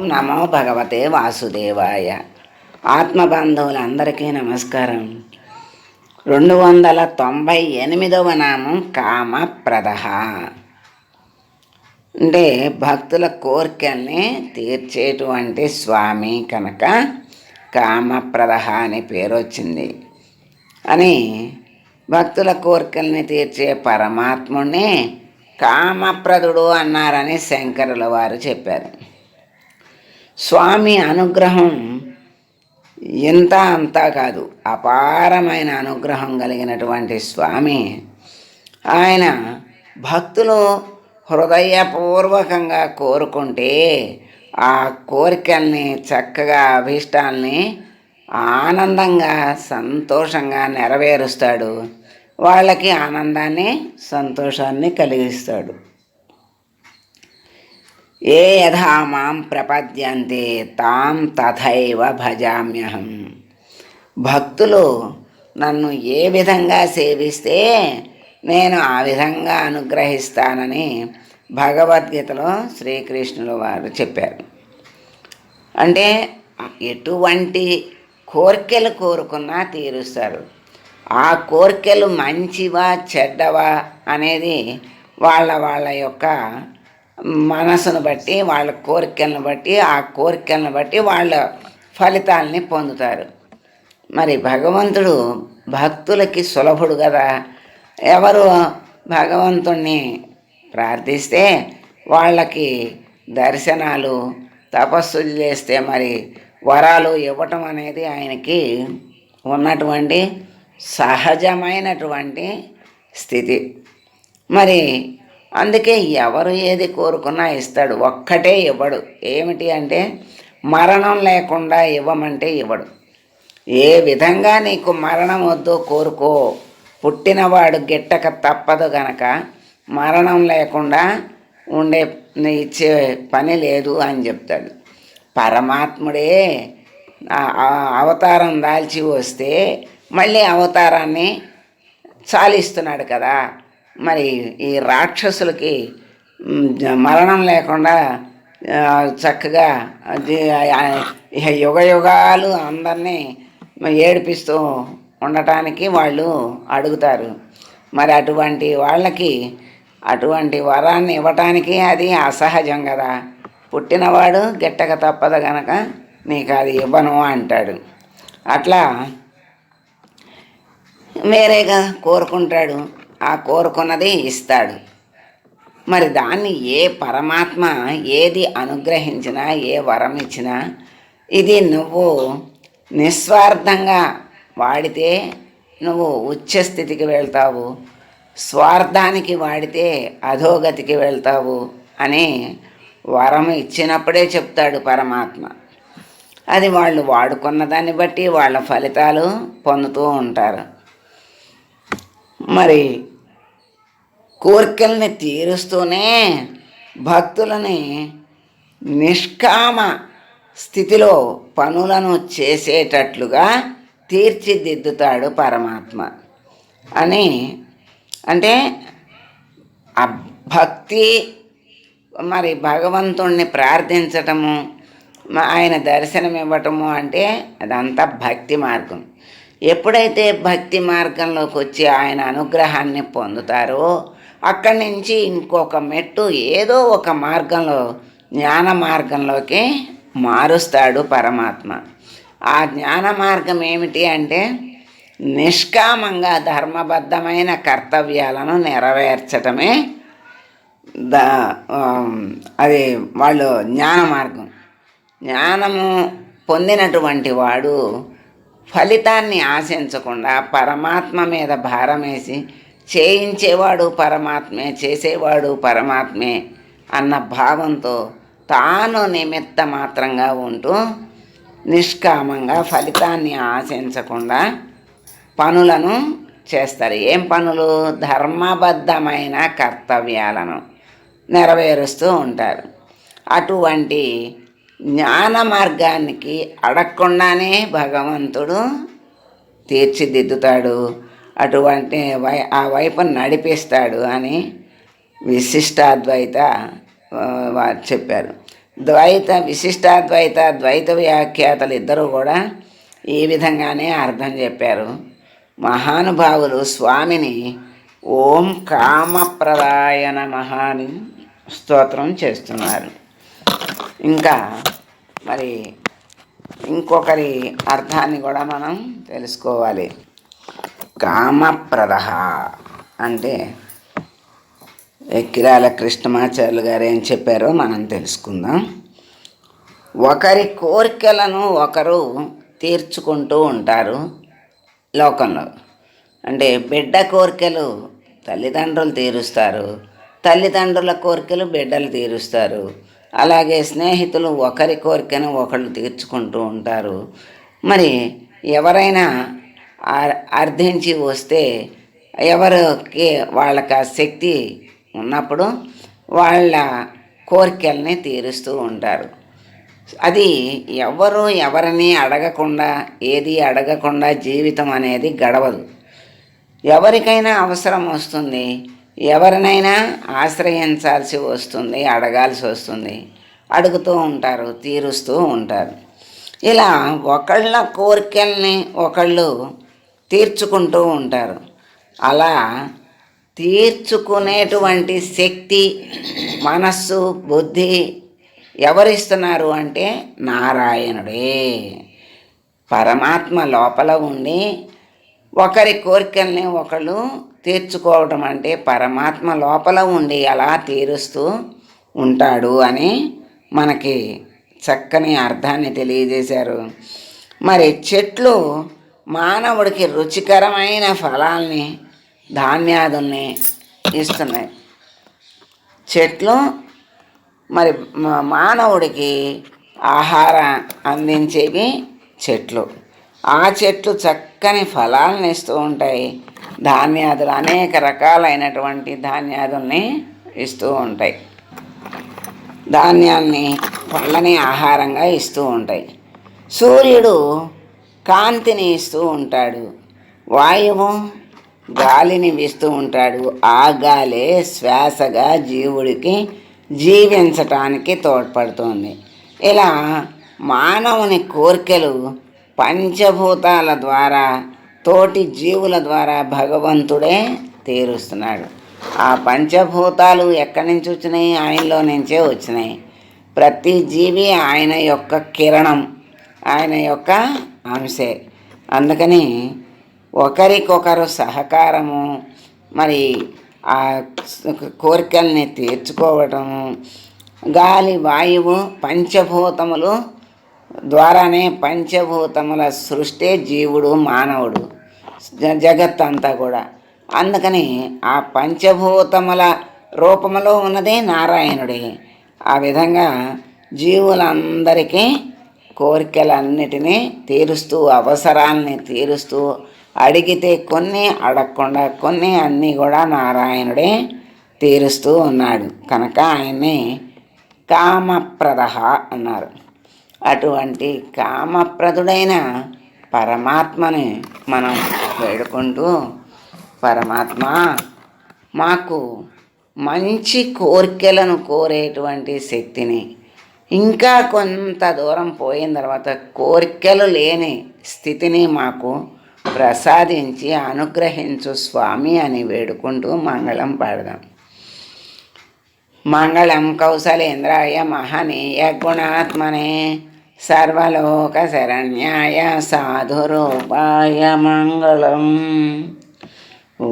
ఓం నమో భగవతే వాసుదేవాయ. ఆత్మబంధువులందరికీ నమస్కారం. రెండు వందల తొంభై ఎనిమిదవ నామం కామప్రద. అంటే భక్తుల కోరికల్ని తీర్చేటువంటి స్వామి కనుక కామప్రద అని పేరు వచ్చింది అని భక్తుల కోరికల్ని తీర్చే పరమాత్ముడిని కామప్రదుడు అన్నారని శంకరుల వారు చెప్పారు. స్వామి అనుగ్రహం ఇంత అంతా కాదు అపారమైన అనుగ్రహం కలిగినటువంటి స్వామి. ఆయన భక్తులు హృదయపూర్వకంగా కోరుకుంటే ఆ కోరికల్ని చక్కగా అభీష్టాల్ని ఆనందంగా సంతోషంగా నెరవేరుస్తాడు. వాళ్ళకి ఆనందాన్ని సంతోషాన్ని కలిగిస్తాడు. ఏ యథా మాం ప్రపద్యంతే తాం తథైవ భజామ్యహం. భక్తులు నన్ను ఏ విధంగా సేవిస్తే నేను ఆ విధంగా అనుగ్రహిస్తానని భగవద్గీతలో శ్రీకృష్ణుల వారు చెప్పారు. అంటే ఎటువంటి కోరికలు కోరుకున్నా తీరుస్తారు. ఆ కోరికలు మంచివా చెడ్డవా అనేది వాళ్ళ వాళ్ళ యొక్క మనసును బట్టి వాళ్ళ కోరికలను బట్టి ఆ కోరికలను బట్టి వాళ్ళ ఫలితాలని పొందుతారు. మరి భగవంతుడు భక్తులకి సులభుడు కదా. ఎవరు భగవంతుణ్ణి ప్రార్థిస్తే వాళ్ళకి దర్శనాలు తపస్సులు చేస్తే మరి వరాలు ఇవ్వటం అనేది ఆయనకి ఉన్నటువంటి సహజమైనటువంటి స్థితి. మరి అందుకే ఎవరు ఏది కోరుకున్నా ఇస్తాడు ఒక్కటే ఇవ్వడు. ఏమిటి అంటే మరణం లేకుండా ఇవ్వమంటే ఇవ్వడు. ఏ విధంగా నీకు మరణం వద్దు కోరుకో పుట్టినవాడు గిట్టక తప్పదు గనక మరణం లేకుండా ఉండే ఇచ్చే పని లేదు అని చెప్తాడు. పరమాత్ముడే అవతారం దాల్చి వస్తే మళ్ళీ అవతారాన్ని చాలిస్తున్నాడు కదా. మరి ఈ రాక్షసులకి మరణం లేకుండా చక్కగా యుగ యుగాలు అందరినీ ఏడిపిస్తూ ఉండటానికి వాళ్ళు అడుగుతారు. మరి అటువంటి వాళ్ళకి అటువంటి వరాన్ని ఇవ్వటానికి అది అసహజం కదా. పుట్టినవాడు గిట్టక తప్పదు గనక నీకు అది ఇవ్వను అంటాడు. అట్లా వేరేగా కోరుకుంటాడు. ఆ కోరుకున్నది ఇస్తాడు. మరి దాన్ని ఏ పరమాత్మ ఏది అనుగ్రహించినా ఏ వరం ఇచ్చినా ఇది నువ్వు నిస్వార్థంగా వాడితే నువ్వు ఉచ్చస్థితికి వెళ్తావు. స్వార్థానికి వాడితే అధోగతికి వెళ్తావు అని వరం ఇచ్చినప్పుడే చెప్తాడు పరమాత్మ. అది వాళ్ళు వాడుకున్న దాన్ని బట్టి వాళ్ళ ఫలితాలు పొందుతూ ఉంటారు. మరి కోరికల్ని తీరుస్తూనే భక్తులని నిష్కామ స్థితిలో పనులను చేసేటట్లుగా తీర్చిదిద్దుతాడు పరమాత్మ. అని అంటే ఆ భక్తి మరి భగవంతుణ్ణి ప్రార్థించటము ఆయన దర్శనం ఇవ్వటము అంటే అదంతా భక్తి మార్గం. ఎప్పుడైతే భక్తి మార్గంలోకి వచ్చి ఆయన అనుగ్రహాన్ని పొందుతారో అక్కడి నుంచి ఇంకొక మెట్టు ఏదో ఒక మార్గంలో జ్ఞాన మార్గంలోకి మారుస్తాడు పరమాత్మ. ఆ జ్ఞాన మార్గం ఏమిటి అంటే నిష్కామంగా ధర్మబద్ధమైన కర్తవ్యాలను నెరవేర్చటమే ద అది వాళ్ళు జ్ఞాన మార్గం. జ్ఞానము పొందినటువంటి వాడు ఫలితాన్ని ఆశించకుండా పరమాత్మ మీద భారం వేసి చేయించేవాడు పరమాత్మే చేసేవాడు పరమాత్మే అన్న భావంతో తాను నిమిత్త మాత్రంగా ఉంటూ నిష్కామంగా ఫలితాన్ని ఆశించకుండా పనులను చేస్తారు. ఏం పనులు? ధర్మబద్ధమైన కర్తవ్యాలను నెరవేరుస్తూ ఉంటారు. అటువంటి జ్ఞాన మార్గానికి అడగకుండానే భగవంతుడు తీర్చిదిద్దుతాడు. అటువంటి వై ఆ వైపు నడిపిస్తాడు అని విశిష్టాద్వైత వారు చెప్పారు. ద్వైత విశిష్టాద్వైత ద్వైత వ్యాఖ్యాతలు ఇద్దరు కూడా ఈ విధంగానే అర్థం చెప్పారు. మహానుభావులు స్వామిని ఓం కామప్రదాయ మహాని స్తోత్రం చేస్తున్నారు. ఇంకా మరి ఇంకొకరి అర్థాన్ని కూడా మనం తెలుసుకోవాలి. కామప్రద అంటే ఎక్కిరాల కృష్ణమాచార్యులు గారు ఏం చెప్పారో మనం తెలుసుకుందాం. ఒకరి కోరికలను ఒకరు తీర్చుకుంటూ ఉంటారు లోకంలో. అంటే బిడ్డ కోరికలు తల్లిదండ్రులు తీరుస్తారు. తల్లిదండ్రుల కోరికలు బిడ్డలు తీరుస్తారు. అలాగే స్నేహితులు ఒకరి కోరికను ఒకళ్ళు తీర్చుకుంటూ ఉంటారు. మరి ఎవరైనా అర్థించి వస్తే ఎవరికి వాళ్ళకి ఆ శక్తి ఉన్నప్పుడు వాళ్ళ కోరికల్ని తీరుస్తూ ఉంటారు. అది ఎవరు ఎవరిని అడగకుండా ఏది అడగకుండా జీవితం అనేది గడవదు. ఎవరికైనా అవసరం వస్తుంది. ఎవరినైనా ఆశ్రయించాల్సి వస్తుంది అడగాల్సి వస్తుంది. అడుగుతూ ఉంటారు తీరుస్తూ ఉంటారు. ఇలా ఒకళ్ళ కోరికల్ని ఒకళ్ళు తీర్చుకుంటూ ఉంటారు. అలా తీర్చుకునేటువంటి శక్తి మనస్సు బుద్ధి ఎవరిస్తున్నారు అంటే నారాయణుడే. పరమాత్మ లోపల ఉండి ఒకరి కోరికల్ని ఒకళ్ళు తీర్చుకోవడం అంటే పరమాత్మ లోపల ఉండి అలా తీరుస్తూ ఉంటాడు అని మనకి చక్కని అర్థాన్ని తెలియజేశారు. మరి చెట్లు మానవుడికి రుచికరమైన ఫలాల్ని ధాన్యాదుల్ని ఇస్తున్నాయి. చెట్లు మరి మా- మానవుడికి ఆహారం అందించేవి చెట్లు. ఆ చెట్లు చక్కని ఫలాలను ఇస్తూ ఉంటాయి. ధాన్యాదులు అనేక రకాలైనటువంటి ధాన్యాదుల్ని ఇస్తూ ఉంటాయి. ధాన్యాల్ని పళ్ళని ఆహారంగా ఇస్తూ ఉంటాయి. సూర్యుడు కాంతిని ఇస్తూ ఉంటాడు. వాయువు గాలిని వీస్తూ ఉంటాడు. ఆ గాలే శ్వాసగా జీవుడికి జీవించటానికి తోడ్పడుతుంది. ఇలా మానవుని కోరికలు పంచభూతాల ద్వారా తోటి జీవుల ద్వారా భగవంతుడే తీరుస్తున్నాడు. ఆ పంచభూతాలు ఎక్కడి నుంచి వచ్చినాయి? ఆయనలో నుంచే వచ్చినాయి. ప్రతి జీవి ఆయన యొక్క కిరణం ఆయన యొక్క అంశే అందుకని ఒకరికొకరు సహకారము మరి ఆ కోరికల్ని తీర్చుకోవటము గాలి వాయువు పంచభూతములు ద్వారానే పంచభూతముల సృష్టి జీవుడు మానవుడు జ- జగత్ అంతా కూడా. అందుకని ఆ పంచభూతముల రూపములో ఉన్నది నారాయణుడే. ఆ విధంగా జీవులందరికీ కోరికలన్నిటినీ తీరుస్తూ అవసరాల్ని తీరుస్తూ అడిగితే కొన్ని అడగకుండా కొన్ని అన్నీ కూడా నారాయణుడే తీరుస్తూ ఉన్నాడు. కనుక ఆయన్ని కామప్రద అన్నారు. అటువంటి కామప్రదుడైన పరమాత్మని మనం వేడుకుంటూ పరమాత్మ మాకు మంచి కోరికలను కోరేటువంటి శక్తిని ఇంకా కొంత దూరం పోయిన తర్వాత కోరికలు లేని స్థితిని మాకు ప్రసాదించి అనుగ్రహించు స్వామి అని వేడుకుంటూ మంగళం పాడదాం. మంగళం కౌశలేంద్రాయ మహనీయ గుణాత్మనే సర్వలోక శరణ్యాయ సాధురూపాయ మంగళం. ఓ